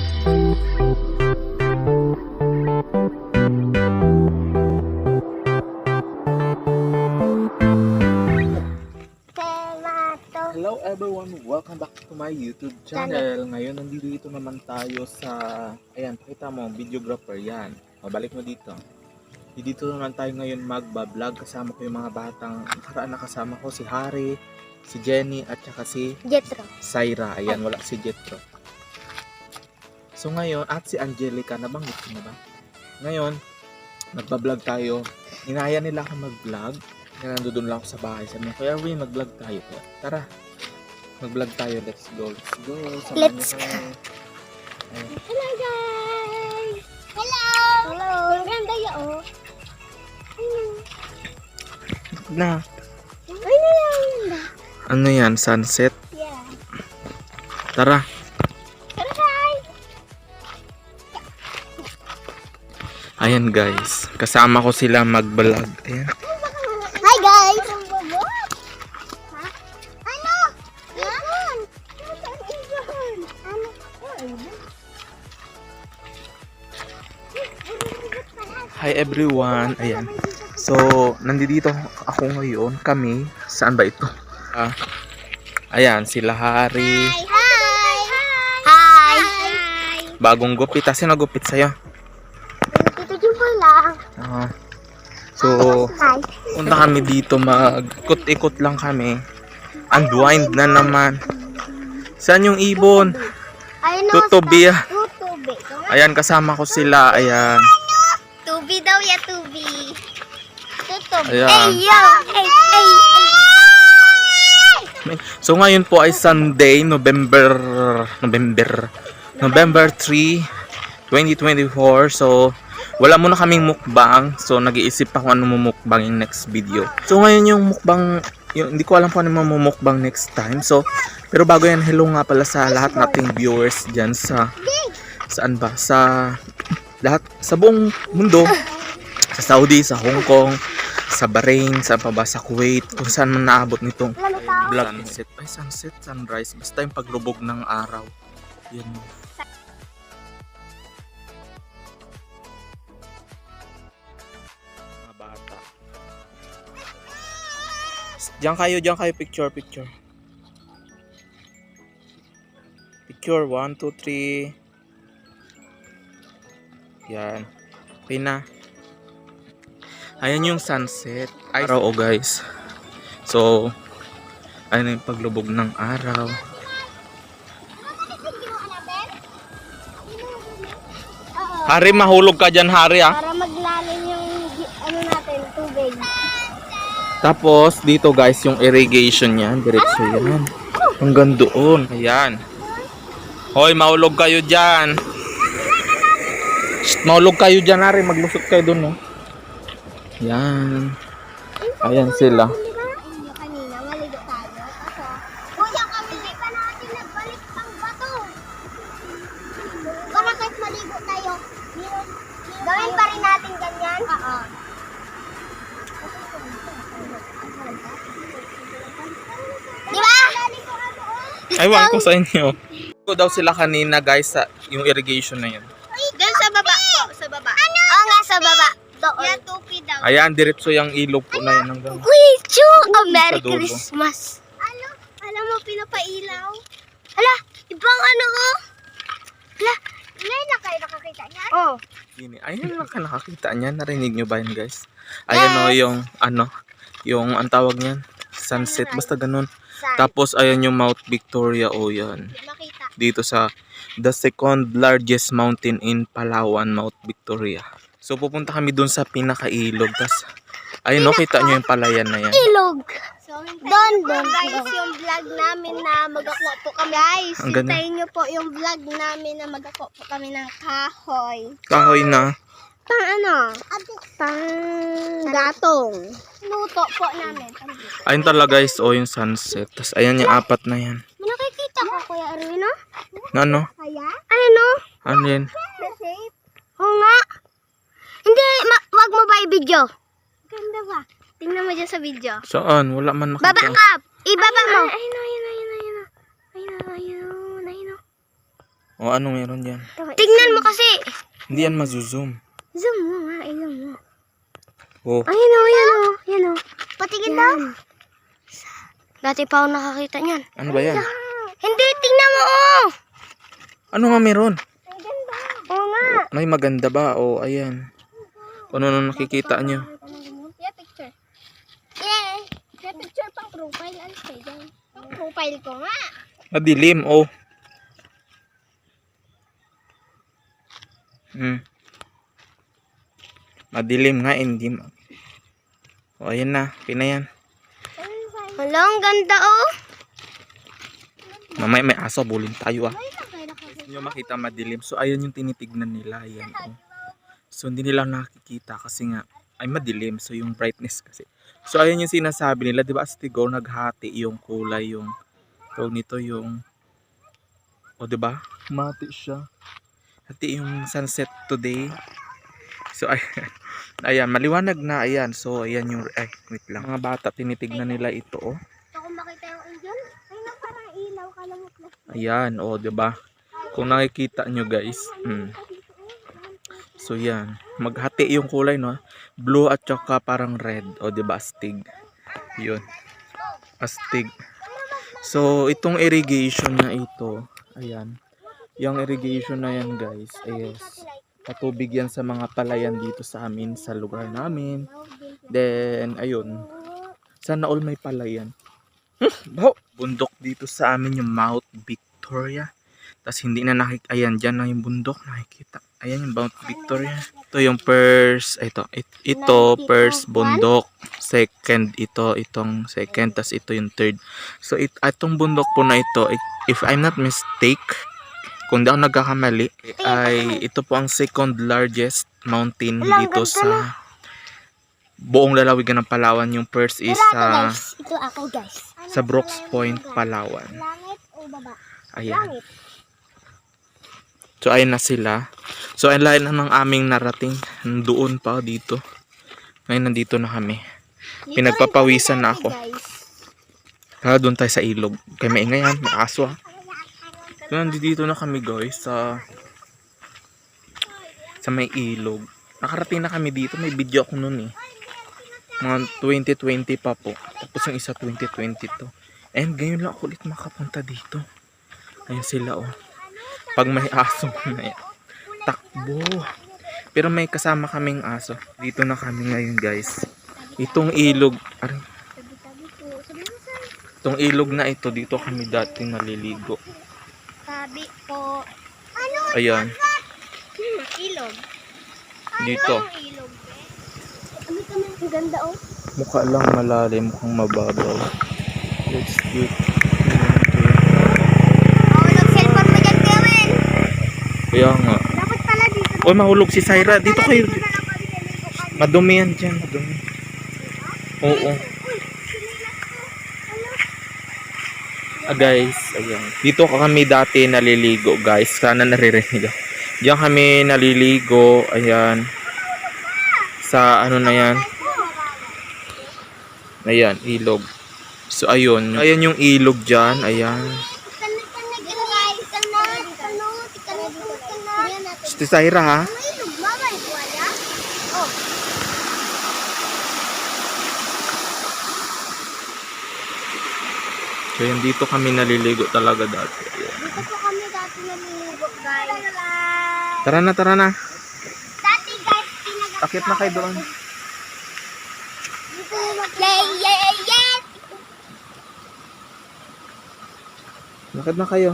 Hello everyone, welcome back to my YouTube channel. Ngayon nandito naman tayo sa, ayan, pakita mo, videographer yan. Mabalik mo dito. Dito naman tayo ngayon magbablog. Kasama ko yung mga batang, nakaraan nakasama ko si Harry, si Jenny, at saka si Jetro. Syra. Ayan, wala si Jetro. So ngayon, at si Angelica, nabanggit ko na ba? Ngayon, magbablog tayo. Inaya nila ako mag-vlog. Kaya nandoon lang ako sa bahay. Sabi niya, Kuya Erwin, mag-vlog tayo. Kaya, tara, mag-vlog tayo. Let's go, let's go. Samahan Let's. Ayan. Hello guys! Hello! Hello! Maganda yun oh. Na, Ay, maganda. ano yan, sunset? Yeah. Tara. Tara Ayan guys, kasama ko sila mag-vlog. Ayan. Hi guys! Ano? Ibon! Ano? Hi everyone. Ayan. So, nandito ako ngayon. Kami. Saan ba ito? Ah, ayan, sila Hari. Hi! Hi! Hi! Hi! Bagong gupit. Ah, sino gupit sa'yo? Punta kami dito. Mag-ikot-ikot lang kami. Unwind na naman. Saan yung ibon? Tutubi ah. Tutubi. Ayan, kasama ko sila. Ayan. Tubi daw ya, tubi. Tutubi. Ayan. Ay! Ay, ay, ay! So ngayon po ay Sunday, November November November 3, 2024. So wala muna kaming mukbang. So nag-iisip pa kung ano mumukbang yung next video. So ngayon yung mukbang yung, hindi ko alam kung ano mamumukbang next time. So pero bago yan, hello nga pala sa lahat nating viewers diyan sa saan ba? Sa lahat sa buong mundo. Sa Saudi, sa Hong Kong, sa Bahrain, sa pa ba, sa Kuwait, kung saan man naabot nitong. Vlog sunset. Ay, sunset, sunrise. Basta yung paglubog ng araw. Yan mo. Diyan kayo, diyan kayo. Picture, picture. Picture. One, two, three. Yan. Okay na. Ayan yung sunset. Araw, oh guys. So, ayun yung paglubog ng araw. Hari, mahulog ka dyan, Hari, ah. Para maglalim yung gi- ano natin, tubig. Tapos, dito guys, yung irrigation yan. Diretso yan. Hanggang doon. Ayan. Hoy, mahulog kayo dyan. Shh, mahulog kayo dyan, Hari. Maglusot kayo doon, oh. Yan. Ayan sila. Yung kanina, maligo tayo. Ako, kuya kami di pa natin nagbalik pang bato. Para kahit maligo tayo, gawin pa rin natin ganyan. Oo. Di ba? Aywan ko sa inyo. Ko daw sila kanina guys sa yung irrigation na yun. Doon sa baba po, sa baba. Ano? Oo nga, sa baba. Doon. Yan, tupi daw. Ayan, diretso yung ilog po na yan hanggang Uy, Chu! Oh, Merry Sa dulo. Christmas! Ano? Alam mo, pinapailaw? Hala, ibang ano oh? Hala, ngayon na kayo nakakita niya? Oo. Yun eh. Ayan lang ka nakakita niyan. Narinig nyo ba yun guys? Ayan o yung ano, yung ang tawag niyan, sunset. Basta ganun. Tapos ayan yung Mount Victoria o yan. Makita. Dito sa the second largest mountain in Palawan, Mount Victoria. So pupunta kami dun sa pinakailog. Tas ayun o, kita nyo yung palayan na yan. Ilog. So, don, don, guys, yung vlog namin na magakuha po kami. Guys, Ang ganda. hintayin nyo po yung vlog namin na magakuha po kami ng kahoy. Kahoy na. Pang ano? Pang gatong. Luto po namin. Ayun talaga guys, o yung sunset. Tas ayan yung apat na yan. May nakikita ko, Kuya Erwin, no? Na ano? Kaya? Ano, no? Ano yan? Oo nga. Hindi, ma- wag mo ba i-video? Ganda ba? Tingnan mo dyan sa video. Saan? Wala man Baba makita. ka! Ibaba mo! Ayun, ayun, ayun, ayun. Ayun, ayun, ayun. O ano meron yan? Tingnan mo kasi. Hindi yan mazuzoom. Zoom mo nga, zoom mo. Oh, Ayun o, yan o, yan o. Patingin daw. Dati pa ako nakakita niyan. ano ba yan? Hindi, tingnan mo oh. Ano nga meron? Ang ganda. Oo nga. May maganda ba? O ayan. Kung ano nung nakikita nyo. Yeah, picture. Yeah. Yeah, picture pang profile. Ano dyan? Pang profile ko nga. Madilim, oh. Hmm. Madilim nga, hindi ma... O, ayan na. Pina yan. Hala, ang ganda oh. Mamaya may aso, bulin tayo ah. Gusto nyo makita madilim. So, ayan yung tinitignan nila. Ayan, oh. So, hindi nila nakikita kasi nga, ay madilim. So, yung brightness kasi. So, ayan yung sinasabi nila. Di ba, Astigo, naghati yung kulay, yung, tawag nito, yung, o, di ba? Mati siya. Hati yung sunset today. So, ay, ayan, maliwanag na, ayan. So, ayan yung, ay, wait lang. Mga bata, tinitignan nila ito, oh. Ko makita yung angel. Ay, na parang ilaw. Kalamot na. Ayan, o, di ba? Kung nakikita nyo, guys. Mm. So, yan. Maghati yung kulay, no? Blue at saka parang red. O, di ba? Astig. Yun. Astig. So, itong irrigation na ito, ayan. Yung irrigation na yan, guys, is patubig yan sa mga palayan dito sa amin, sa lugar namin. Then, ayun. Sana all may palayan. Baho! Bundok dito sa amin yung Mount Victoria. Tapos hindi na nakik... Ayan, dyan na yung bundok. Nakikita. Ayan yung Mount Victoria. Ito yung first... Ito. It- ito, first bundok. Second, ito. Itong second. Tapos ito yung third. So, it, itong bundok po na ito, if I'm not mistake, kung ako nagkakamali, ay ito po ang second largest mountain dito sa buong lalawigan ng Palawan. Yung first is sa guys. sa Brooks Point, Palawan. Ayan. Langit. So, ayun na sila. So, ayun lahat na ng aming narating. Doon pa dito. Ngayon, nandito na kami. Pinagpapawisan na ako. Kaya doon tayo sa ilog. Kaya maingay yan. May. So, nandito na kami guys sa sa may ilog. Nakarating na kami dito. May video ako noon eh. Mga 2020 pa po. Tapos yung isa 2022. And ngayon lang ako ulit makapunta dito. Ayun sila oh. Pag may aso na yan. Takbo. Pero may kasama kaming aso. Dito na kami ngayon guys. Itong ilog. Aray, itong ilog na ito. Dito kami dati naliligo. Tabi po. Ano? Ayan. Hmm, ilog. Dito. Ang ilog. Ano kami? Ang ganda oh. Mukha lang malalim. Mukhang mababaw. Let's do it. Kaya nga. Dapat pala dito. Uy, mahulog si Syra. Dito kayo. Madumi yan dyan. Madumi. Oo. Ah, guys, ayan. Dito ka kami dati naliligo, guys. Sana naririnig ako. Diyan kami naliligo. Ayan. Sa ano na yan. Ayan, ilog. So, ayun. Ayan yung ilog dyan. Ayan. Si Syra, ha? Ano ilog? Mama, ito wala? Oh. So, yan dito kami naliligo talaga dati. Ayan. Dito po kami dati naliligo, guys. Tara na, tara na. Dati, guys, pinag- Akit na kayo doon. Bakit na kayo?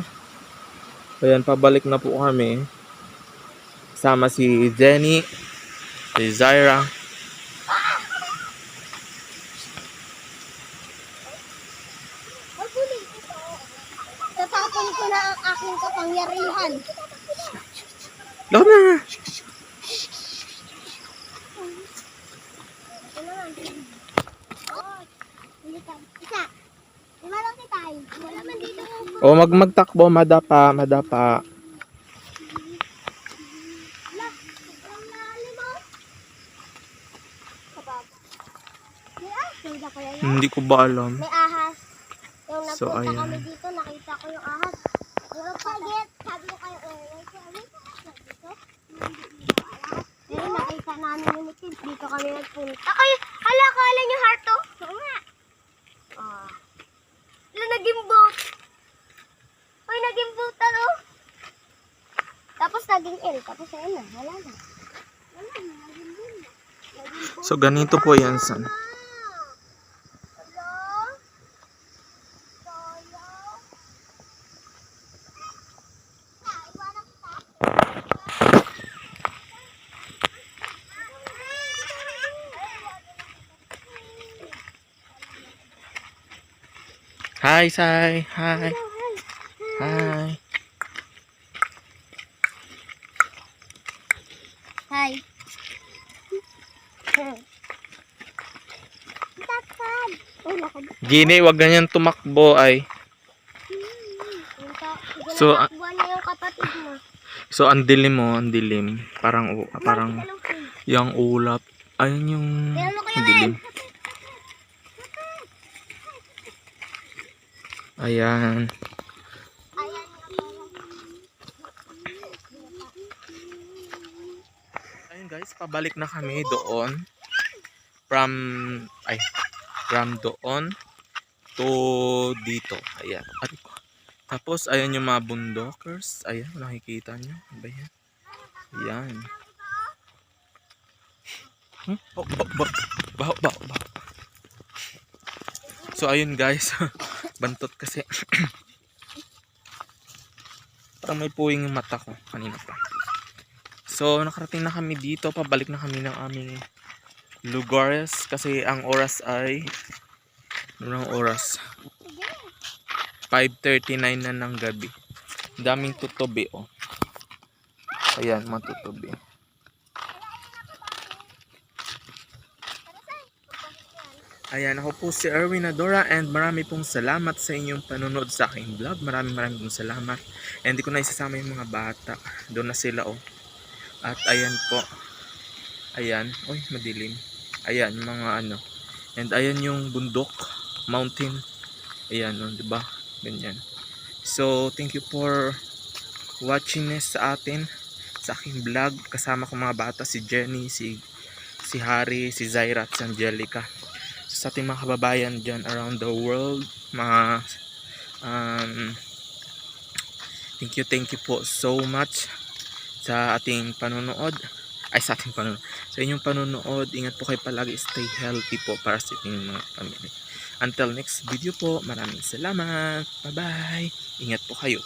Ayan, pabalik na po kami. Sama si Jenny, si Zaira. Tatapon ko na ang aking kapangyarihan. Lakad na! Isa. Lima lang kita. Wala man dito. O, mag magtakbo, madapa, madapa. Hindi ko ba alam. May ahas. Yung So, ayan. kami dito, nakita ko yung ahas. Forget, sabi ko kayo, eh, sabi ko, sabi ko, eh, nakita namin yung kids, dito kami nagpunta. Ay, hala, kala niyo heart to? Oo nga. Ah. Wala, naging boat. Uy, naging boat ano? Tapos naging L, tapos ayun na, wala na. Wala na, naging boat na. Naging boat So ganito po yan son. na. Hello? Solo? Ah, iwanan kita. Hi, Sai. Hi. Hi. Hi. Lakad. Gini, wag ganyan tumakbo ay. So, So, mo. So ang dilim mo, ang dilim. Parang parang yung ulap. Ayun yung dilim. Ayan. Ayun guys, pabalik na kami doon. From, ay, from doon to dito. Ayan. Tapos, ayan yung mga bundokers. Ayan, nakikita nyo. Ano ba yan? Ayan. Hmm? Oh, oh, baho, baho, baho, baho. So, ayun guys. Bantot kasi. Parang may puwing yung mata ko kanina pa. So, nakarating na kami dito. Pabalik na kami ng aming lugares. Kasi ang oras ay... Ano ang oras? 5.39 na ng gabi. Daming tutubi, oh. Ayan, mga Ayan, ako po si Erwin Adora and marami pong salamat sa inyong panonood sa aking vlog. Maraming maraming pong salamat. And hindi ko na isasama yung mga bata. Doon na sila, oh. At ayan po. Ayan. Uy, madilim. Ayan, mga ano. And ayan yung bundok. Mountain. Ayan, oh, ba? Ganyan. So, thank you for watching this sa atin. Sa aking vlog. Kasama ko mga bata. Si Jenny, si si Harry, si Zaira at si Angelica. Sa ating mga kababayan dyan around the world. Mga um, thank you, thank you po so much sa ating panonood. Ay sa ating panonood. Sa inyong panonood ingat po kayo palagi. Stay healthy po para sa ating mga pamilya. Until next video po maraming salamat. Bye bye ingat po kayo